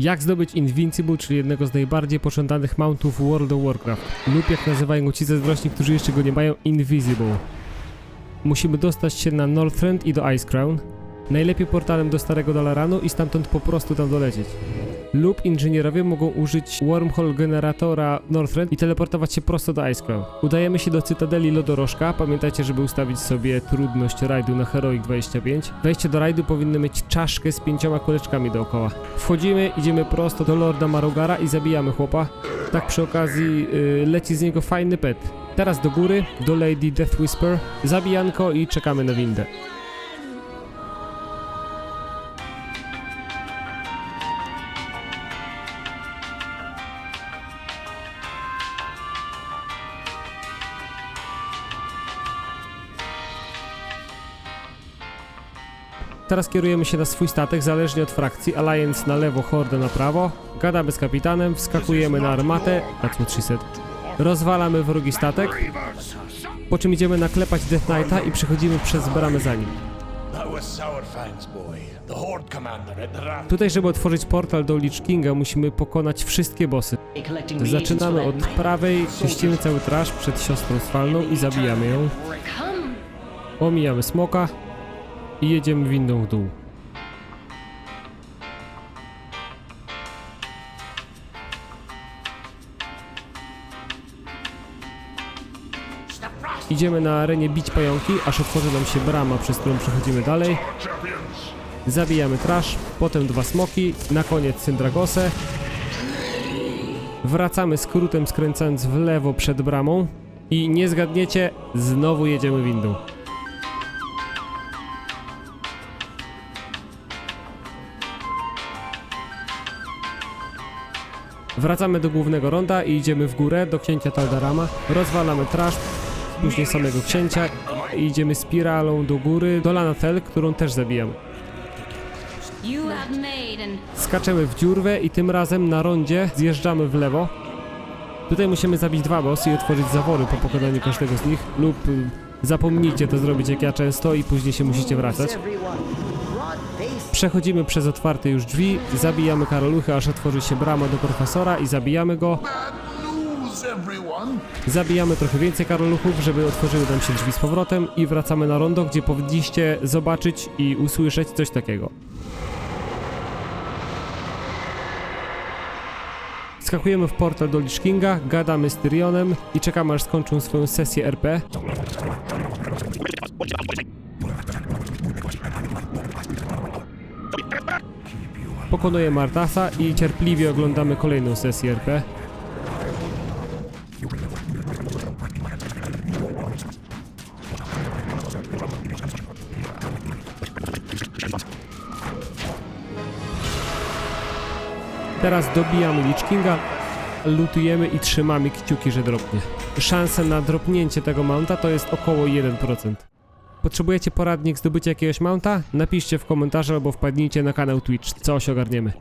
Jak zdobyć Invincible, czyli jednego z najbardziej pożądanych mountów World of Warcraft, lub jak nazywają go ci zazdrośni, którzy jeszcze go nie mają, Invisible. Musimy dostać się na Northrend i do Ice Crown, najlepiej portalem do Starego Dalaranu i stamtąd po prostu tam dolecieć. Lub inżynierowie mogą użyć wormhole generatora Northrend i teleportować się prosto do Ice. Udajemy się do Cytadeli Lodorożka, pamiętajcie, żeby ustawić sobie trudność rajdu na Heroic 25. Wejście do rajdu powinno mieć czaszkę z pięcioma kuleczkami dookoła. Wchodzimy, idziemy prosto do Lorda Marogara i zabijamy chłopa. Tak przy okazji y, leci z niego fajny pet. Teraz do góry, do Lady Death Whisper, zabijanko i czekamy na windę. Teraz kierujemy się na swój statek, zależnie od frakcji. Alliance na lewo, Horde na prawo. Gadamy z kapitanem, wskakujemy na armatę. She said. Rozwalamy wrogi statek, po czym idziemy naklepać Death Knighta i przechodzimy przez bramę za nim. Tutaj, żeby otworzyć portal do Lich Kinga, musimy pokonać wszystkie bossy. Zaczynamy od prawej, czyścimy cały trash przed siostrą Sfalną i zabijamy ją. Omijamy smoka i jedziemy windą w dół. Idziemy na arenie bić pająki, aż otworzy nam się brama, przez którą przechodzimy dalej. Zabijamy trash, potem dwa smoki, na koniec Syndragosę. Wracamy skrótem skręcając w lewo przed bramą i nie zgadniecie, znowu jedziemy windą. Wracamy do głównego ronda i idziemy w górę do księcia Taldarama. Rozwalamy trash, później samego księcia i idziemy spiralą do góry do Lanatel, którą też zabijamy. Skaczemy w dziurwę i tym razem na rondzie zjeżdżamy w lewo. Tutaj musimy zabić dwa bossy i otworzyć zawory po pokonaniu każdego z nich lub y, zapomnijcie to zrobić jak ja często i później się musicie wracać. Przechodzimy przez otwarte już drzwi, zabijamy karoluchy aż otworzy się brama do profesora i zabijamy go. Zabijamy trochę więcej karoluchów, żeby otworzyły nam się drzwi z powrotem i wracamy na rondo, gdzie powinniście zobaczyć i usłyszeć coś takiego. Skakujemy w portal do Lich Kinga, gadamy z Tyrionem i czekamy aż skończą swoją sesję RP. Pokonujemy Artasa i cierpliwie oglądamy kolejną sesję RP. Teraz dobijamy Lich Kinga, lutujemy i trzymamy kciuki, że dropnie. Szanse na dropnięcie tego mounta to jest około 1%. Potrzebujecie poradnik zdobycia jakiegoś mounta? Napiszcie w komentarzu albo wpadnijcie na kanał Twitch, coś ogarniemy.